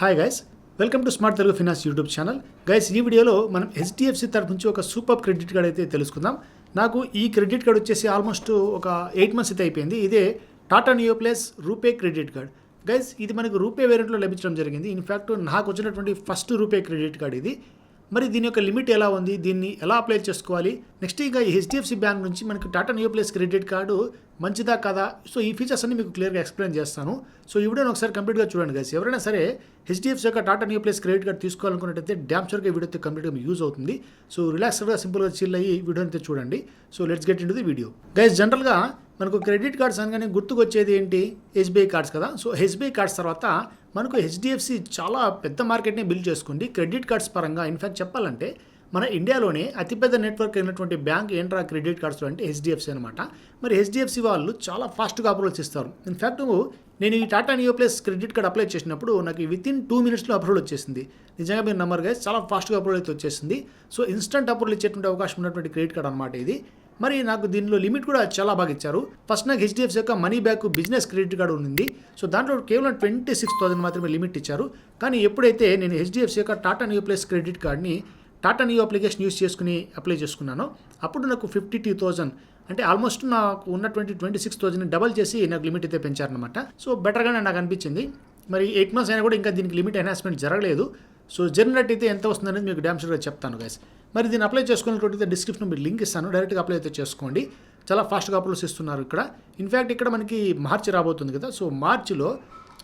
Hi guys welcome to smart Telugu finance YouTube channel guys ఈ వీడియోలో మనం HDFC తరఫు నుంచి ఒక సూపర్ క్రెడిట్ కార్డ్ అయితే తెలుసుకుందాం. నాకు ఈ క్రెడిట్ కార్డ్ వచ్చేసి ఆల్మోస్ట్ ఒక ఎయిట్ మంత్స్ అయితే అయిపోయింది. ఇదే Tata Neo plus RuPay credit card guys ఇది మనకు రూపే వేరియంట్లో లభించడం జరిగింది. ఇన్ఫ్యాక్ట్ నాకు వచ్చినటువంటి ఫస్ట్ రూపే క్రెడిట్ కార్డ్ ఇది. మరి దీని యొక్క లిమిట్ ఎలా ఉంది? దీన్ని ఎలా అప్లై చేసుకోవాలి? నెక్స్ట్ ఇంకా ఈ హెచ్డిఎఫ్సి బ్యాంక్ నుంచి మనకి Tata Neu plus credit card మంచిదా కదా? సో ఈ ఫీచర్స్ అన్ని మీకు క్లియర్గా ఎక్స్ప్లెయిన్ చేస్తాను. సో ఈ వీడియోని ఒకసారి కంప్లీట్గా చూడండి గైస్ ఎవరైనా సరే హెచ్డిఎఫ్సి యొక్క Tata Neu plus credit card తీసుకోవాలనుకున్నట్టయితే damn షోర్గా ఈ వీడియో అయితే కంప్లీట్గా మీకు యూజ్ అవుతుంది. సో రిలాక్స్డ్గా సింపుల్గా చిల్ అయ్యి వీడియోని అయితే చూడండి. So let's get in the video guys జనరల్గా మనకు క్రెడిట్ కార్డ్స్ అనగానే గుర్తుకొచ్చేది ఏంటి? ఎస్బీఐ కార్డ్స్ కదా. సో ఎస్బీఐ కార్డ్స్ తర్వాత మనకు హెచ్డిఎఫ్సి చాలా పెద్ద మార్కెట్ని బిల్డ్ చేసుకుంది. క్రెడిట్ కార్డ్స్ పరంగా ఇన్ఫ్యాక్ట్ చెప్పాలంటే మన ఇండియాలోనే అతిపెద్ద నెట్వర్క్ అయినటువంటి బ్యాంక్ ఏంట్రా క్రెడిట్ కార్డ్స్ అంటే హెచ్డిఎఫ్సి అనమాట మరి హెచ్డిఎఫ్సి వాళ్ళు చాలా ఫాస్ట్గా అప్రూవల్స్ ఇస్తారు. ఇన్ఫ్యాక్ట్ నేను ఈ Tata Neo plus credit card apply చేసినప్పుడు నాకు విత్ ఇన్ టూ మినిట్స్లో అప్రూవల్ వచ్చేసింది. నిజంగా మీరు నమ్మర్ గైస్ చాలా ఫాస్ట్గా అప్రూవల్ అయితే వచ్చేసింది. సో ఇన్స్టంట్ అప్రూవల్ ఇచ్చేటువంటి అవకాశం ఉన్నటువంటి క్రెడిట్ కార్డ్ అనమాట ఇది. మరి నాకు దీనిలో లిమిట్ కూడా చాలా బాగా ఇచ్చారు. ఫస్ట్ నాకు హెచ్డిఎఫ్సి యొక్క money back business credit card ఉంది సో దాంట్లో కేవలం ట్వంటీ సిక్స్ థౌసండ్ మాత్రమే లిమిట్ ఇచ్చారు. కానీ ఎప్పుడైతే నేను హెచ్డిఎఫ్సి యొక్క టాటా న్యూ ప్లస్ క్రెడిట్ కార్డ్ని టాటా న్యూ అప్లికేషన్ యూస్ చేసుకుని అప్లై చేసుకున్నానో అప్పుడు నాకు ఫిఫ్టీ టూ థౌసండ్ అంటే ఆల్మోస్ట్ నాకు ఉన్నటువంటి ట్వంటీ సిక్స్ థౌసండ్ డబల్ చేసి నాకు లిమిట్ అయితే పెంచారనమాట సో బెటర్గానే నాకు అనిపించింది. మరి ఎయిట్ మంత్స్ అయినా కూడా ఇంకా దీనికి లిమిట్ ఎన్హాన్స్మెంట్ జరగలేదు. సో జనరేట్ అయితే ఎంత వస్తుందనేది మీకు డ్యామ్ షూర్గా చెప్తాను గైస్ మరి దీన్ని అప్లై చేసుకునేటువంటి డిస్క్రిప్షన్ మీరు లింక్ ఇస్తాను. డైరెక్ట్గా అప్లై అయితే చేసుకోండి. చాలా ఫాస్ట్గా అప్లోడ్స్ ఇస్తున్నారు ఇక్కడ. ఇన్ఫ్యాక్ట్ ఇక్కడ మనకి మార్చి రాబోతుంది కదా. సో మార్చిలో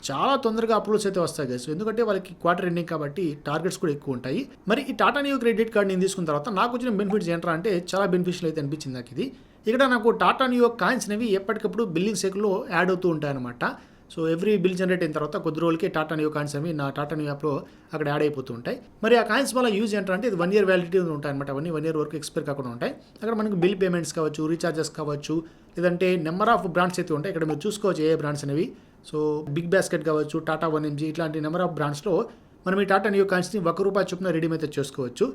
చాలా తొందరగా అప్రూవల్స్ అయితే వస్తాయి గైస్ ఎందుకంటే వాళ్ళకి క్వార్టర్ ఎండింగ్ కాబట్టి టార్గెట్స్ కూడా ఎక్కువ ఉంటాయి. మరి ఈ టాటా న్యూ క్రెడిట్ కార్డ్ నేను తీసుకున్న తర్వాత నాకు వచ్చిన బెనిఫిట్స్ ఏంట్రా అంటే చాలా బెనిఫిషియల్ అయితే అనిపించింది నాకు ఇది. ఇక్కడ నాకు టాటా న్యూ కాయిన్స్ అనేవి ఎప్పటికప్పుడు బిల్లింగ్ సైకిల్లో యాడ్ అవుతూ ఉంటాయన్నమాట. సో ఎవ్రీ బిల్ జనరేట్ అయిన తర్వాత కొద్ది రోజులకి టాటా న్యూ కాయిన్స్ అవి నా టాటా న్యూ యాప్లో అక్కడ యాడ్ అయిపోతూ ఉంటాయి. మరి ఆ కాయిన్స్ వల్ల యూజ్ ఏంటంటే ఇది వన్ ఇయర్ వ్యాలిడిటీ ఉంటాయి అనమాట అవన్నీ వన్ ఇయర్ వరకు ఎక్స్పైర్ కాకుండా ఉంటాయి. అక్కడ మనకి బిల్ పేమెంట్స్ కావచ్చు రీఛార్జెస్ కావచ్చు లేదంటే నెంబర్ ఆఫ్ బ్రాండ్స్ అయితే ఉంటాయి. ఇక్కడ మీరు చూసుకోవచ్చు ఏ బ్రాండ్స్ అనేవి. సో బిగ్ బాస్కెట్ కావచ్చు టాటా వన్ ఎంజీ ఇట్లాంటి నెంబర్ ఆఫ్ బ్రాండ్స్లో మనం ఈ టాటా న్యూ కాయిన్స్ని ఒక రూపాయి చొప్పున రెడీమ్ అయితే చేసుకోవచ్చు.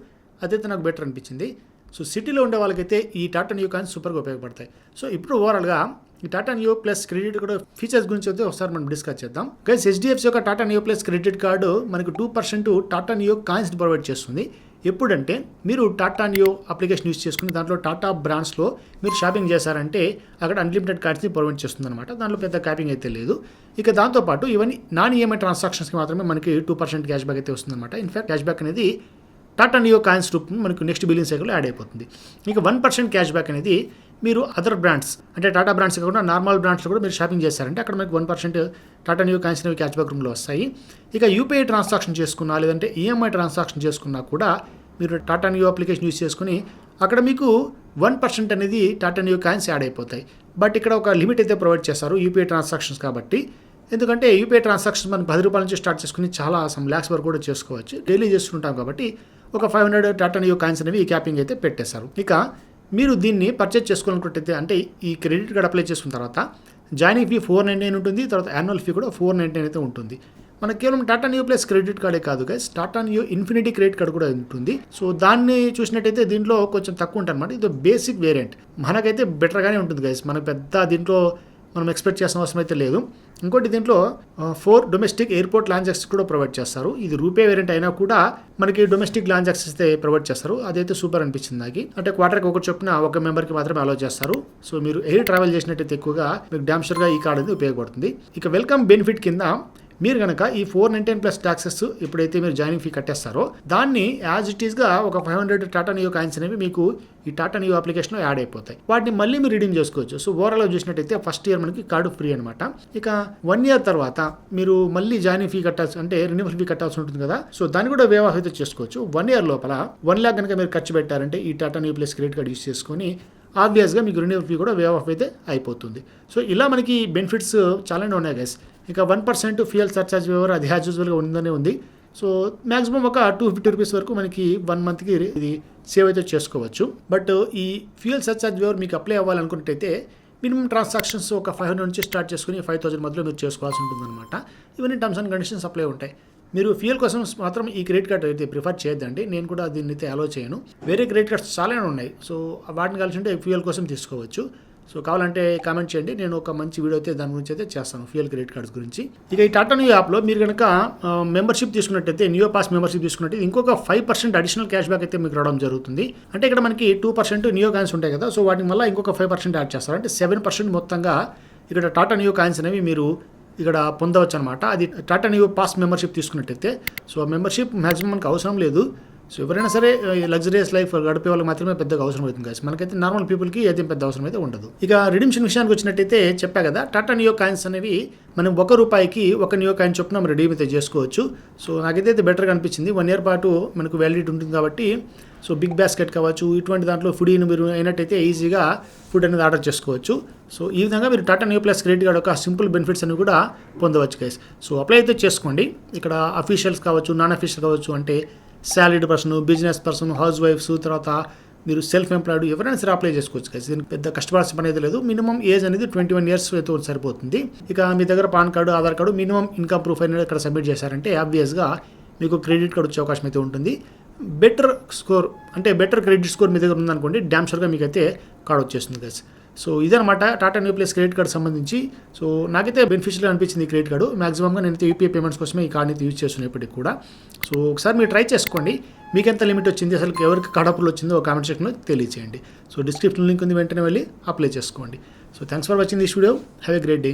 అదైతే నాకు బెటర్ అనిపించింది. సో సిటీలో ఉండే వాళ్ళకైతే ఈ టాటా న్యూ కాయిన్స్ సూపర్గా ఉపయోగపడతాయి. సో ఇప్పుడు ఓవరాల్గా ఈ టాటా న్యూ ప్లస్ క్రెడిట్ కూడా ఫీచర్స్ గురించి అయితే ఒకసారి మనం డిస్కస్ చేద్దాం. గైస్ హెచ్డిఎఫ్సి యొక్క Tata Neu plus credit card మనకు two percent Tata Neu coins provide చేస్తుంది. ఎప్పుడంటే మీరు టాటా న్యూ అప్లికేషన్ యూస్ చేసుకుని దాంట్లో టాటా బ్రాండ్స్లో మీరు షాపింగ్ చేశారంటే అక్కడ అన్లిమిటెడ్ కార్డ్స్ని ప్రొవైడ్ చేస్తుందన్నమాట. దాంట్లో పెద్ద క్యాపింగ్ అయితే లేదు. ఇక దాంతోపాటు ఇవన్నీ నాన్ ఈఎంఐ ట్రాన్సాక్షన్స్కి మాత్రమే మనకి టూ పర్సెంట్ క్యాష్ బ్యాక్ అయితే వస్తుందన్నమాట. ఇన్ఫాక్ట్ క్యాష్ బ్యాక్ అనేది టాటా నియో కాయిన్స్ రూపం మనకు నెక్స్ట్ బిల్లింగ్ సైకిల్లో యాడ్ అయిపోతుంది. ఇక వన్ పర్సెంట్ క్యాష్ బ్యాక్ అనేది మీరు అదర్ బ్రాండ్స్ అంటే టాటా బ్రాండ్స్ కాకుండా నార్మల్ బ్రాండ్స్లో కూడా మీరు షాపింగ్ చేశారంటే అక్కడ మీకు one percent Tata Neu coins అనేవి క్యాష్ బ్యాక్ రూమ్లో వస్తాయి. ఇక యూపీఐ ట్రాన్సాక్షన్ చేసుకున్నా లేదంటే ఈఎంఐ ట్రాన్సాక్షన్ చేసుకున్నా కూడా మీరు టాటా న్యూ అప్లికేషన్ యూస్ చేసుకుని అక్కడ మీకు వన్ పర్సెంట్ అనేది టాటా న్యూ కాయిన్స్ యాడ్ అయిపోతాయి. బట్ ఇక్కడ ఒక లిమిట్ అయితే ప్రొవైడ్ చేస్తారు యూపీఐ ట్రాన్సాక్షన్స్ కాబట్టి. ఎందుకంటే యూపీఐ ట్రాన్సాక్షన్స్ మనం పది రూపాయల నుంచి స్టార్ట్ చేసుకుని చాలా సమ్ ల్యాక్స్ వరకు కూడా చేసుకోవచ్చు. డైలీ చేస్తుంటాం కాబట్టి ఒక five hundred Tata Neu coins అనేవి ఈ క్యాపింగ్ అయితే పెట్టేశారు. ఇక మీరు దీన్ని పర్చేజ్ చేసుకోవాలనుకుంటే అంటే ఈ క్రెడిట్ కార్డ్ అప్లై చేసుకున్న తర్వాత joining fee four nine nine ఉంటుంది తర్వాత యాన్యువల్ ఫీ కూడా ఫోర్ నైన్ నైన్ అయితే ఉంటుంది. మనకి కేవలం టాటా న్యూ ప్లస్ క్రెడిట్ కార్డే కాదు guys Tata Neu infinity credit card కూడా ఉంటుంది. సో దాన్ని చూసినట్టయితే దీంట్లో కొంచెం తక్కువ ఉంటుంది అనమాట ఇది బేసిక్ వేరియంట్ మనకైతే బెటర్గానే ఉంటుంది గైస్ మన పెద్ద దీంట్లో మనం ఎక్స్పెక్ట్ చేసిన అవసరం అయితే లేదు. ఇంకోటి దీంట్లో four domestic airport lounge access కూడా ప్రొవైడ్ చేస్తారు. ఇది రూపే వేరియంట్ అయినా కూడా మనకి డొమెస్టిక్ లాంచ్ యాక్సెస్ అయితే ప్రొవైడ్ చేస్తారు. అదైతే సూపర్ అనిపించింది నాకు. అంటే క్వార్టర్కి ఒకటి చొప్పున ఒక మెంబర్కి మాత్రమే అలో చేస్తారు. సో మీరు ఎయిర్ ట్రావెల్ చేసినట్టయితే ఎక్కువగా మీకు డామ్షర్గా ఈ కార్డ్ అనేది ఉపయోగపడుతుంది. ఇక వెల్కమ్ బెనిఫిట్ కింద మీరు కనుక ఈ ఫోర్ నైన్టీన్ ప్లస్ ట్యాక్సెస్ ఎప్పుడైతే మీరు జాయినింగ్ ఫీ కట్టేస్తారో దాన్ని యాజ్ ఇట్ ఈస్గా ఒక five hundred Tata Neo coins అనేవి మీకు ఈ టాటా నియో అప్లికేషన్లో యాడ్ అయిపోతాయి. వాటిని మళ్ళీ మీరు రిడీమ్ చేసుకోవచ్చు. సో ఓవరాల్గా చూసినట్టయితే ఫస్ట్ ఇయర్ మనకి కార్డు ఫ్రీ అనమాట ఇక వన్ ఇయర్ తర్వాత మీరు మళ్ళీ జాయినింగ్ ఫీ కట్టాల్సి అంటే రెన్యూవల్ ఫీ కట్టాల్సి ఉంటుంది కదా. సో దాన్ని కూడా వేవ్ ఆఫ్ అయితే చేసుకోవచ్చు. వన్ ఇయర్ లోపల వన్ ల్యాక్ కనుక మీరు ఖర్చు పెట్టారంటే ఈ Tata Neu plus credit card use చేసుకొని ఆబ్వియస్గా మీకు రెన్యూవల్ ఫీ కూడా వేవ్ ఆఫ్ అయితే అయిపోతుంది. సో ఇలా మనకి బెనిఫిట్స్ చాలానే ఉన్నాయి గైస్ ఇక one percent fuel surcharge waiver అది యాజ్ యూజువల్గా ఉందనే ఉంది. సో మ్యాక్సిమం ఒక టూ ఫిఫ్టీ రూపీస్ వరకు మనకి వన్ మంత్కి ఇది సేవ్ అయితే చేసుకోవచ్చు. బట్ ఈ ఫ్యూయల్ సర్చార్జ్ వేవర్ మీకు అప్లై అవ్వాలనుకున్నట్టయితే మినిమం ట్రాన్సాక్షన్స్ ఒక ఫైవ్ హండ్రెడ్ నుంచి స్టార్ట్ చేసుకుని ఫైవ్ థౌసండ్ మధ్యలో మీరు చేసుకోవాల్సి ఉంటుందన్నమాట. ఇవన్నీ టర్మ్స్ అండ్ కండిషన్స్ అప్లై ఉంటాయి. మీరు ఫ్యూయల్ కోసం మాత్రం ఈ క్రెడిట్ కార్డ్ అయితే ప్రిఫర్ చేయొద్దండి. నేను కూడా దీన్ని అయితే అలో చేయను. వేరే క్రెడిట్ కార్డ్స్ చాలానే ఉన్నాయి. సో వాటిని కలిసి ఉంటే ఫ్యూయల్ కోసం తీసుకోవచ్చు. సో కావాలంటే కామెంట్ చేయండి. నేను ఒక మంచి వీడియో అయితే దాని గురించి అయితే చేస్తాను ఫ్యూయల్ క్రెడిట్ కార్డ్స్ గురించి. ఇక ఈ టాటా న్యూ యాప్లో మీరు కనుక మెంబర్షిప్ తీసుకున్నట్టయితే న్యూ పాస్ మెంబర్షిప్ తీసుకున్నట్టు ఇంకొక five percent additional cash back అయితే మీకు రావడం జరుగుతుంది. అంటే ఇక్కడ మనకి టూ పర్సెంట్ న్యూ కాయిన్స్ ఉంటాయి కదా సో వాటి వల్ల ఇంకొక ఫైవ్ పర్సెంట్ యాడ్ చేస్తారు. అంటే సెవెన్ పర్సెంట్ మొత్తంగా ఇక్కడ టాటా న్యూ కాయిన్స్ అనేవి మీరు ఇక్కడ పొందవచ్చు అనమాట అది టాటా న్యూ పాస్ మెంబర్షిప్ తీసుకున్నట్టయితే సో మెంబర్షిప్ మ్యాక్సిమం మనకు అవసరం లేదు. సో ఎవరైనా సరే లగ్జరియస్ లైఫ్ గడిపే వాళ్ళకి మాత్రమే పెద్దగా అవసరం అవుతుంది కాదు మనకైతే నార్మల్ పీపుల్కి అయితే పెద్ద అవసరం అయితే ఉండదు. ఇక రిడిమ్షన్ విషయానికి వచ్చినట్టయితే చెప్పా కదా టాటా నియో కాయిన్స్ అనేవి మనం ఒక రూపాయికి ఒక నియో కాయిన్ చొప్పున మనం రెడీమ్ అయితే చేసుకోవచ్చు. సో నాకైతే బెటర్గా అనిపించింది. వన్ ఇయర్ పాటు మనకు వ్యాలిడిటీ ఉంటుంది కాబట్టి సో బిగ్ బాస్కెట్ కావచ్చు ఇటువంటి దాంట్లో ఫుడ్ మీరు అయినట్టయితే ఈజీగా ఫుడ్ అనేది ఆర్డర్ చేసుకోవచ్చు. సో ఈ విధంగా మీరు Tata Neu plus credit card యొక్క సింపుల్ బెనిఫిట్స్ అని కూడా పొందవచ్చు గైస్ సో అప్లై అయితే చేసుకోండి. ఇక్కడ అఫీషియల్స్ కావచ్చు నాన్ అఫీషియల్ కావచ్చు అంటే salaried person business person house wives తర్వాత మీరు సెల్ఫ్ ఎంప్లాయిడ్ ఎవరైనా సరే అప్లై చేసుకోవచ్చు కదా దీనికి పెద్ద కష్టపడాల్సిన పని అయితే లేదు. మినిమం ఏజ్ అనేది ట్వంటీ వన్ ఇయర్స్ అయితే సరిపోతుంది. ఇక మీ దగ్గర PAN card Aadhaar card minimum income proof అనేది ఇక్కడ సబ్మిట్ చేశారంటే ఆబ్వియస్గా మీకు క్రెడిట్ కార్డ్ వచ్చే అవకాశం అయితే ఉంటుంది. బెటర్ స్కోర్ అంటే బెటర్ క్రెడిట్ స్కోర్ మీ దగ్గర ఉందనుకోండి డ్యామ్ షోర్గా మీకు అయితే కార్డ్ వచ్చేస్తుంది కదా సో ఇదనమాట Tata Neu plus credit card సంబంధించి. సో నాకైతే బెనిఫిషియల్ అనిపించింది ఈ క్రెడిట్ కార్డు మాక్సిమంగా నేనైతే యూపీఐ పేమెంట్స్ కోసమే ఈ కార్డ్ని అయితే యూజ్ చేస్తున్నాను ఇప్పటికి కూడా. సో ఒకసారి మీరు ట్రై చేసుకోండి. మీకు ఎంత లిమిట్ వచ్చింది అసలు ఎవరికి కడపులు వచ్చిందో కామెంట్ సెక్షన్లో తెలియచేయండి. సో డిస్క్రిప్షన్ లింక్ ఉంది వెంటనే వెళ్ళి అప్లై చేసుకోండి. So thanks for watching this video have a great day